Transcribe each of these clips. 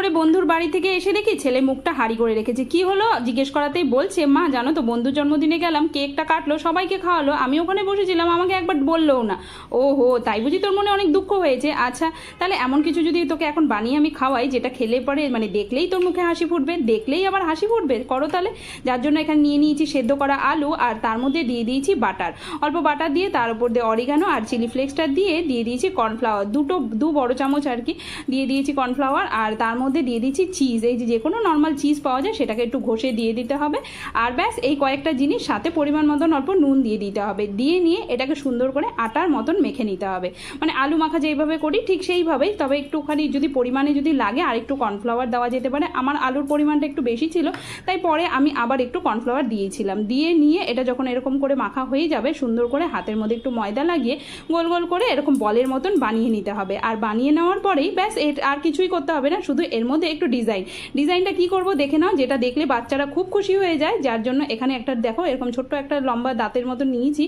করে বন্ধুর বাড়ি থেকে এসে দেখি ছেলে মুখটা হাড়ি করে রেখেছে। কি হলো? জিজ্ঞেস করাতেই বলছে, মা, জানো তো বন্ধুর জন্মদিনে গেলাম, কেকটা কাটলো, সবাইকে খাওয়ালো, আমি ওখানে বসেছিলাম, আমাকে একবার বললোও না। ও হো তাই বুঝি তোর মনে অনেক দুঃখ হয়েছে? আচ্ছা তাহলে এমন কিছু যদি তোকে এখন বানিয়ে আমি খাওয়াই, যেটা খেলে পরে মানে দেখলেই তোর মুখে হাসি ফুটবে, দেখলেই আবার হাসি ফুটবে, করো তাহলে। যার জন্য এখানে নিয়ে নিয়েছি সেদ্ধ করা আলু আর তার মধ্যে দিয়ে দিয়েছি বাটার। অল্প বাটার দিয়ে তার উপর দিয়ে অরিগানো আর চিলি ফ্লেক্সটা দিয়ে দিয়ে দিয়েছি কর্নফ্লাওয়ার দুটো, দু বড় চামচ আর কি, দিয়ে দিয়েছি কর্নফ্লাওয়ার আর তার মধ্যে দিয়ে দিয়েছি চিজ এই যে কোনো নর্মাল চিজ পাওয়া যায়, সেটাকে একটু ঘষে দিয়ে দিতে হবে। আর ব্যাস, এই কয়েকটা জিনিস সাথে পরিমাণ মতন অল্প নুন দিয়ে দিতে হবে। দিয়ে নিয়ে এটাকে সুন্দর করে আটার মতন মেখে নিতে হবে। মানে আলু মাখা যেইভাবে করি, ঠিক সেইভাবেই। তবে একটুখানি যদি পরিমাণে যদি লাগে, আর একটু কর্নফ্লাওয়ার দেওয়া যেতে পারে। আমার আলুর পরিমাণটা একটু বেশি ছিল, তাই পরে আমি আবার একটু কর্নফ্লাওয়ার দিয়েছিলাম। দিয়ে নিয়ে এটা যখন এরকম করে মাখা হয়ে যাবে, সুন্দর করে হাতের মধ্যে একটু ময়দা লাগিয়ে গোল গোল করে এরকম বলের মতন বানিয়ে নিতে হবে। আর বানিয়ে নেওয়ার পরেই ব্যাস আর কিছুই করতে হবে না, শুধু এর মধ্যে একটু ডিজাইন। ডিজাইনটা কি করব দেখে নাও, যেটা দেখলে বাচ্চারা খুব খুশি হয়ে যায়। যার জন্য এখানে একটা, দেখো, এরকম ছোট্ট একটা লম্বা দাঁতের মতো নিয়েছি।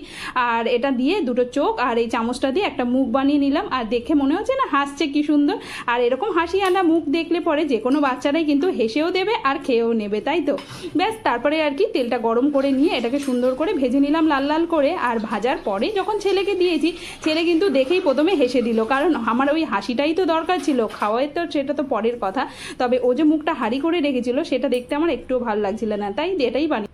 আর এটা দিয়ে দুটো চোখ আর এই চামচটা দিয়ে একটা মুখ বানিয়ে নিলাম। আর দেখে মনে হচ্ছে না হাসছে কি সুন্দর। আর এরকম হাসি আনা মুখ দেখলে পরে যে কোনো বাচ্চারাই কিন্তু হেসেও দেবে আর খেয়েও নেবে, তাই তো? ব্যাস, তারপরে আর কি তেলটা গরম করে নিয়ে এটাকে সুন্দর করে ভেজে নিলাম লাল লাল করে। আর ভাজার পরে যখন ছেলেকে দিয়েছি, ছেলে কিন্তু দেখেই প্রথমে হেসে দিল। কারণ আমার ওই হাসিটাই তো দরকার ছিল। খাওয়াই তো সেটা তো পরের কথা। তবে ও যে মুখটা হাড়ি করে রেখেছিল, সেটা দেখতে আমার একটুও ভালো লাগছিল না। তাই এটাই বানিয়ে